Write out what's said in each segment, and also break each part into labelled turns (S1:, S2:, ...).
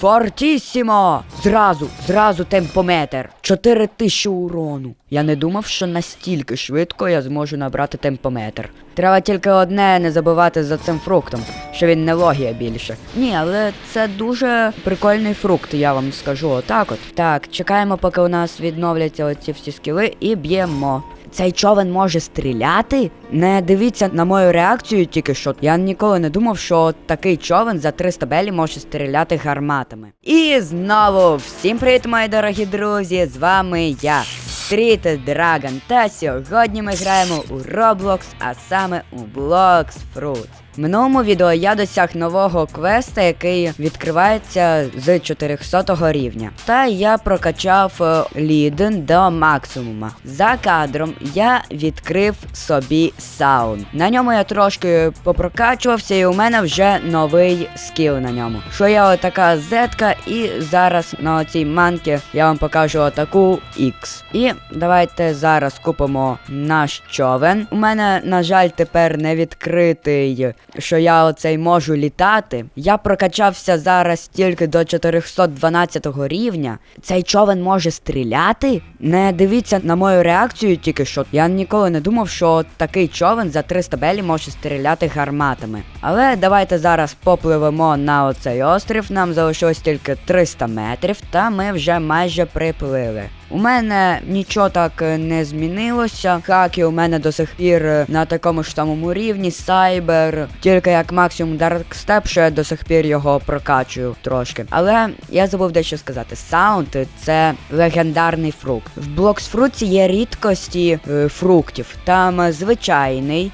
S1: Фортісімо! Зразу, зразу темпометр. 4000 урону. Я не думав, що настільки швидко я зможу набрати темпометр. Треба тільки одне не забувати за цим фруктом, що він не логія більше. Ні, але це дуже прикольний фрукт, я вам скажу отак от. Так, чекаємо, поки у нас відновляться оці всі скіли, і б'ємо. Цей човен може стріляти? Не дивіться на мою реакцію тільки що. Я ніколи не думав, що такий човен за 300 белі може стріляти гарматами. І знову всім привіт, мої дорогі друзі! З вами я, Стріт Dragon. Та сьогодні ми граємо у Roblox, а саме у Blox Fruits. Минулому відео я досяг нового квеста, який відкривається з 400 рівня. Та я прокачав е, ліден до максимума. За кадром я відкрив собі саунд. На ньому я трошки попрокачувався, і у мене вже новий скіл на ньому. Що я отака зетка, і зараз на оцій манкі я вам покажу отаку X. І давайте зараз купимо наш човен. У мене, на жаль, тепер не відкритий що я оцей можу літати. Я прокачався зараз тільки до 412 рівня. Цей човен може стріляти. Не дивіться на мою реакцію тільки що. Я ніколи не думав, що такий човен за 300 белі може стріляти гарматами. Але давайте зараз попливемо на оцей острів. Нам залишилось тільки 300 метрів, та ми вже майже приплили. У мене нічого так е, не змінилося. Хаки у мене до сих пір е, на такому ж самому рівні, сайбер, тільки як максимум Dark що я до сих пір його прокачую трошки. Але я забув дещо сказати. Саунд це легендарний фрукт. В блоксфруці є рідкості е, фруктів. Там звичайний,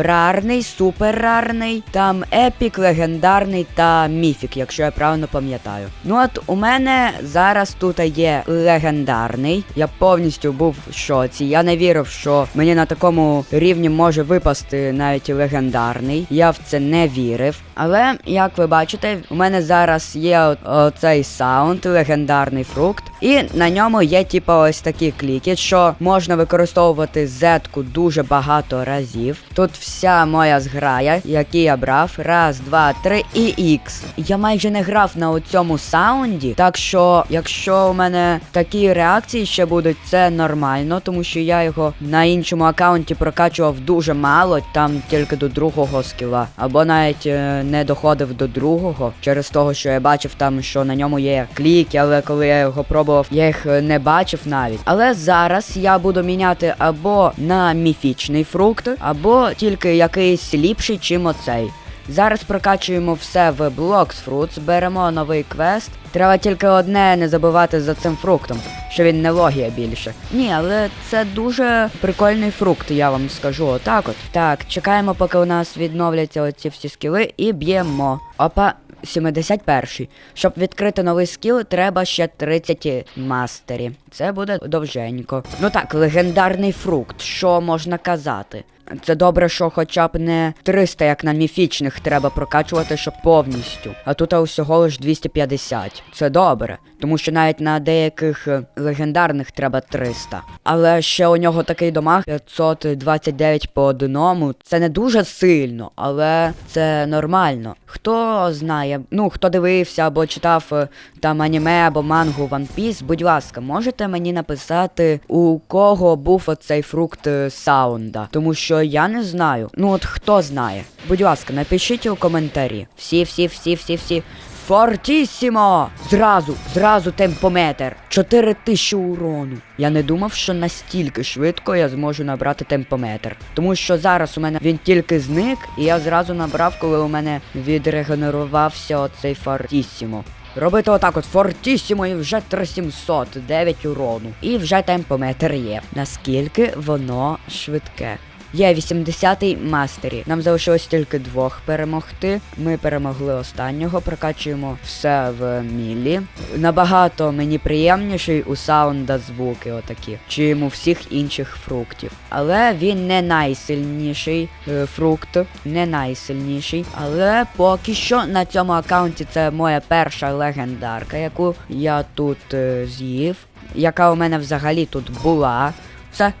S1: рарний, суперрарний, там епік, легендарний та міфік, якщо я правильно пам'ятаю. Ну от у мене зараз тут є легендарний. Я повністю був в шоці. Я не вірив, що мені на такому рівні може випасти навіть легендарний. Я в це не вірив. Але як ви бачите, у мене зараз є оцей саунд, легендарний фрукт, і на ньому є типу ось такі кліки, що можна використовувати зетку дуже багато разів. Тут вся моя зграя, які я брав. Раз, два, три і ікс. Я майже не грав на цьому саунді, так що, якщо у мене такі реакції ще будуть, це нормально, тому що я його на іншому аккаунті прокачував дуже мало, там тільки до другого скіла, або навіть е, не доходив до другого, через того, що я бачив там, що на ньому є кліки, але коли я його пробував, я їх е, не бачив навіть. Але зараз я буду міняти або на міфічний фрукт, або тільки якийсь ліпший, чим оцей. Зараз прокачуємо все в Blocks Fruits, беремо новий квест. Треба тільки одне не забувати за цим фруктом, що він не логія більше. Ні, але це дуже прикольний фрукт, я вам скажу отак от. Так, чекаємо, поки у нас відновляться оці всі скіли, і б'ємо. Опа. 71. Щоб відкрити новий скіл, треба ще 30 мастерів. Це буде довженько. Ну так, легендарний фрукт, що можна казати? Це добре, що хоча б не 300, як на міфічних, треба прокачувати, щоб повністю. А тут усього лиш 250. Це добре, тому що навіть на деяких е, легендарних треба 300. Але ще у нього такий домаг 529 по одному. Це не дуже сильно, але це нормально. Хто знає, ну хто дивився або читав е, там аніме або мангу One Piece, будь ласка, можете мені написати, у кого був оцей фрукт е, саунда, тому що я не знаю. Ну от хто знає. Будь ласка, напишіть у коментарі. Всі, всі, всі, всі, всі. Фортісімо! Зразу, зразу темпометр. 4000 урону. Я не думав, що настільки швидко я зможу набрати темпометр. Тому що зараз у мене він тільки зник, і я зразу набрав, коли у мене відрегенерувався оцей Фортісімо. Робити отак от Фортісімо і вже 3700, 9 урону. І вже темпометр є. Наскільки воно швидке. Є 80-й мастері. Нам залишилось тільки двох перемогти. Ми перемогли останнього, прокачуємо все в мілі. Набагато мені приємніший у саунда звуки, отакі, чим у всіх інших фруктів. Але він не найсильніший е, фрукт, не найсильніший. Але поки що на цьому аккаунті це моя перша легендарка, яку я тут е, з'їв, яка у мене взагалі тут була. Все.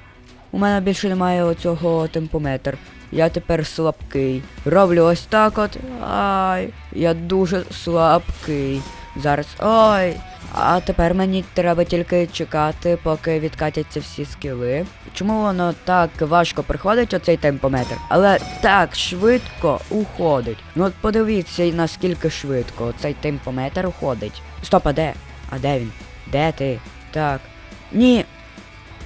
S1: У мене більше немає оцього темпометр. Я тепер слабкий. Роблю ось так от. Ай, я дуже слабкий. Зараз. Ой. А тепер мені треба тільки чекати, поки відкатяться всі скіли. Чому воно так важко приходить, оцей темпометр, але так швидко уходить. Ну от подивіться, наскільки швидко цей темпометр уходить. Стоп, а де? А де він? Де ти? Так. Ні.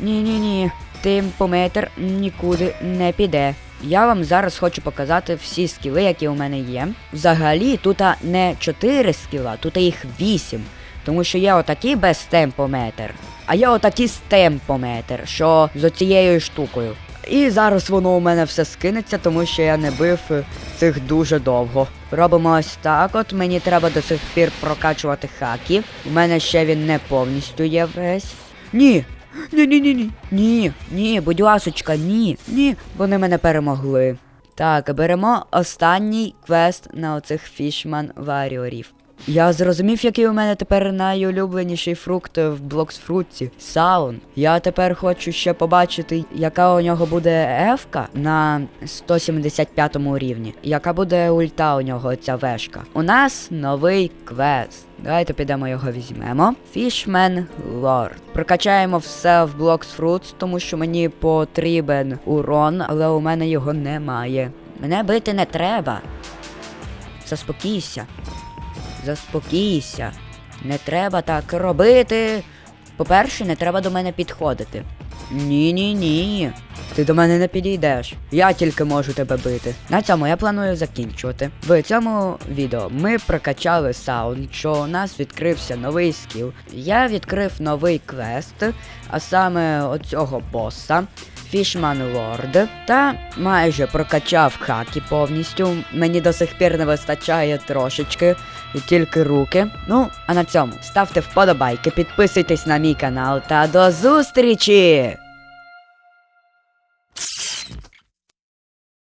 S1: Ні, ні, ні. Темпометр нікуди не піде. Я вам зараз хочу показати всі скіли, які у мене є. Взагалі, тут не 4 скіла, тут їх 8. Тому що є отакий без темпометр, а є отакий з темпометр, що з оцією штукою. І зараз воно у мене все скинеться, тому що я не бив цих дуже довго. Робимо ось так, от мені треба до сих пір прокачувати хаки. У мене ще він не повністю є весь. Ні. Ні, ні, ні, ні. Ні, ні, будь ласочка, ні, ні. Вони мене перемогли. Так, беремо останній квест на оцих фішман варіорів. Я зрозумів, який у мене тепер найулюбленіший фрукт в блоксфрутці саун. Я тепер хочу ще побачити, яка у нього буде ефка на 175 рівні. Яка буде ульта у нього ця вешка. У нас новий квест. Давайте підемо його візьмемо. Fishman Lord. Прокачаємо все в Blocks тому що мені потрібен урон, але у мене його немає. Мене бити не треба. Заспокійся. Заспокійся. Не треба так робити. По-перше, не треба до мене підходити. Ні, ні. Ти до мене не підійдеш. Я тільки можу тебе бити. На цьому я планую закінчувати. В цьому відео ми прокачали саунд, що у нас відкрився новий скіл. Я відкрив новий квест, а саме оцього боса. Фішман Лорд та майже прокачав хаки повністю. Мені до сих пір не вистачає трошечки, і тільки руки. Ну, а на цьому ставте вподобайки, підписуйтесь на мій канал та до зустрічі!